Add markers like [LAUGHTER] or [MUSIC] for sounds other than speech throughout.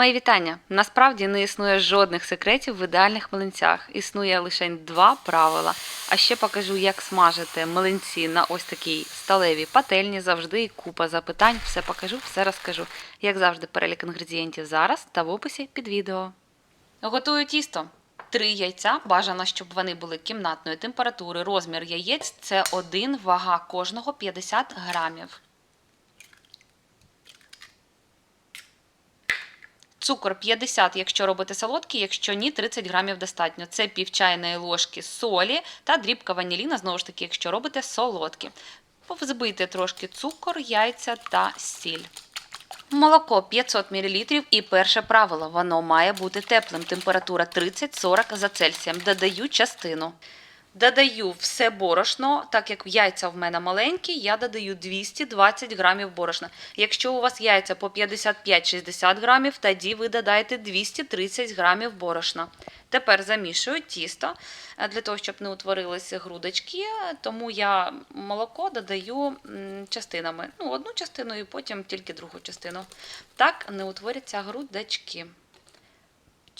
Мої вітання. Насправді не існує жодних секретів в ідеальних млинцях. Існує лише два правила. А ще покажу, як смажити млинці на ось такій сталевій пательні. Завжди і купа запитань. Все покажу, все розкажу. Як завжди, перелік інгредієнтів зараз та в описі під відео. Готую тісто. Три яйця. Бажано, щоб вони були кімнатної температури. Розмір яєць це один, вага кожного 50 грамів. Цукор 50, якщо робите солодкий, якщо ні, 30 грамів достатньо. Це пів чайної ложки солі та дрібка ваніліна, знову ж таки, якщо робите солодкі. Взбийте трошки цукор, яйця та сіль. Молоко 500 мл і перше правило, воно має бути теплим. Температура 30-40 за Цельсієм. Додаю частину. Додаю все борошно, так як яйця в мене маленькі, я додаю 220 грамів борошна. Якщо у вас яйця по 55-60 грамів, тоді ви додаєте 230 грамів борошна. Тепер замішую тісто е, для того, щоб не утворилися грудочки, тому я молоко додаю частинами. Ну, одну частину і потім тільки другу частину. Так не утворяться грудочки.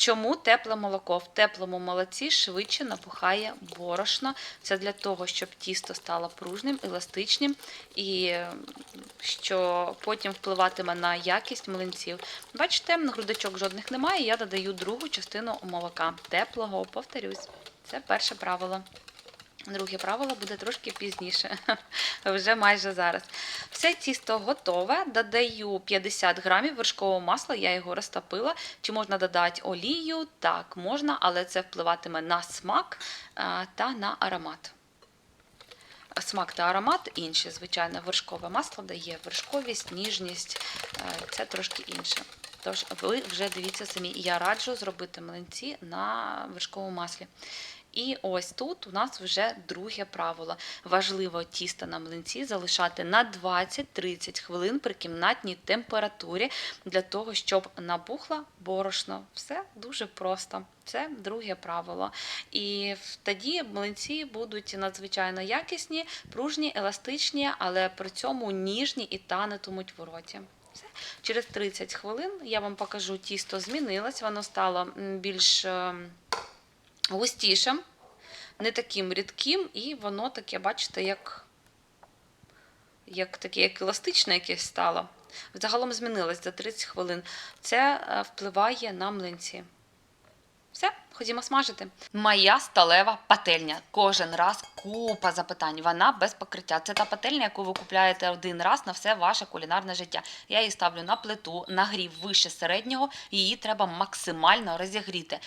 Чому тепле молоко? В теплому молоці швидше набухає борошно. Це для того, щоб тісто стало пружним, еластичним і що потім впливатиме на якість млинців. Бачите, грудочок жодних немає. Я додаю другу частину молока. Теплого, повторюсь. Це перше правило. Друге правило буде трошки пізніше, [LAUGHS] вже майже зараз. Все тісто готове. Додаю 50 грамів вершкового масла, я його розтопила. Чи можна додати олію? Так, можна, але це впливатиме на смак та на аромат. Смак та аромат інші, звичайно, вершкове масло дає вершковість, ніжність, е, це трошки інше. Тож ви вже дивіться самі. Я раджу зробити млинці на вершковому маслі. І ось тут у нас вже друге правило. Важливо тісто на млинці залишати на 20-30 хвилин при кімнатній температурі для того, щоб набухло борошно. Все дуже просто. Це друге правило. І тоді млинці будуть надзвичайно якісні, пружні, еластичні, але при цьому ніжні і танетимуть в роті. Все. Через 30 хвилин я вам покажу, тісто змінилось, воно стало більш. Густішим, не таким рідким, і воно таке, бачите, як, як таке, як еластичне якесь стало. Загалом змінилось за 30 хвилин. Це е, впливає на млинці. Все, ходімо смажити. Моя сталева пательня. Кожен раз купа запитань. Вона без покриття. Це та пательня, яку ви купляєте один раз на все ваше кулінарне життя. Я її ставлю на плиту, нагрів вище середнього, її треба максимально розігріти.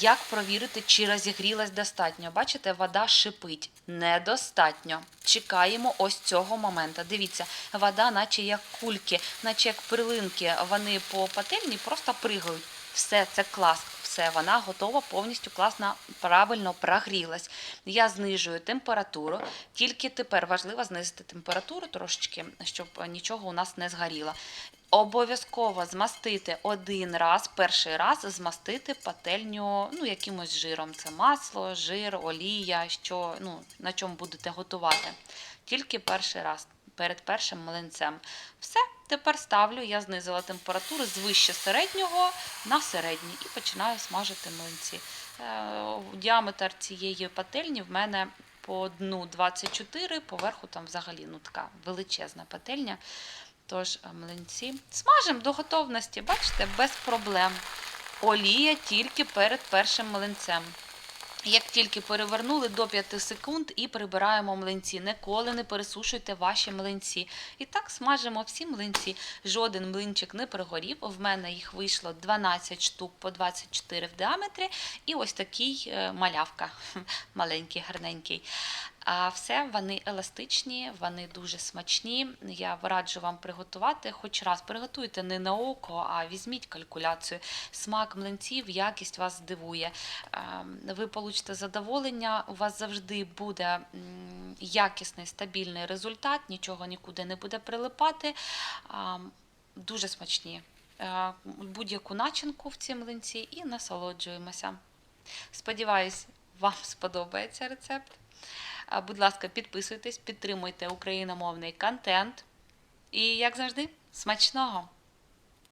Як провірити, чи розігрілась достатньо? Бачите, вода шипить. Недостатньо. Чекаємо ось цього моменту. Дивіться, вода, наче як кульки, наче як перлинки. Вони по пательні просто пригають. Все, це клас. Все, вона готова, повністю класно, правильно прогрілась. Я знижую температуру. Тільки тепер важливо знизити температуру трошечки, щоб нічого у нас не згоріло. Обов'язково змастити один раз, перший раз змастити пательню ну, якимось жиром. Це масло, жир, олія, що, ну, на чому будете готувати. Тільки перший раз, перед першим млинцем. Все, тепер ставлю, я знизила температуру з вище середнього на середній і починаю смажити млинці. Е, Діаметр цієї пательні в мене по дну 24, поверху там взагалі ну, така величезна пательня. Тож е, млинці смажимо до готовності, бачите, без проблем. Олія тільки перед першим млинцем. Як тільки перевернули до 5 секунд і прибираємо млинці. Ніколи не пересушуйте ваші млинці. І так смажимо всі млинці. Жоден млинчик не пригорів. В мене їх вийшло 12 штук по 24 в діаметрі. І ось такий е, малявка, [LAUGHS] маленький, гарненький. А все, вони еластичні, вони дуже смачні. Я раджу вам приготувати. Хоч раз приготуйте не на око, а візьміть калькуляцію. Смак млинців, якість вас здивує. Ем, Ви получите задоволення, у вас завжди буде якісний, стабільний результат, нічого нікуди не буде прилипати. Дуже смачні. Е, Будь-яку начинку в ці млинці і насолоджуємося. Сподіваюсь, вам сподобається рецепт. Будь ласка, підписуйтесь, підтримуйте україномовний контент. І, як завжди, смачного!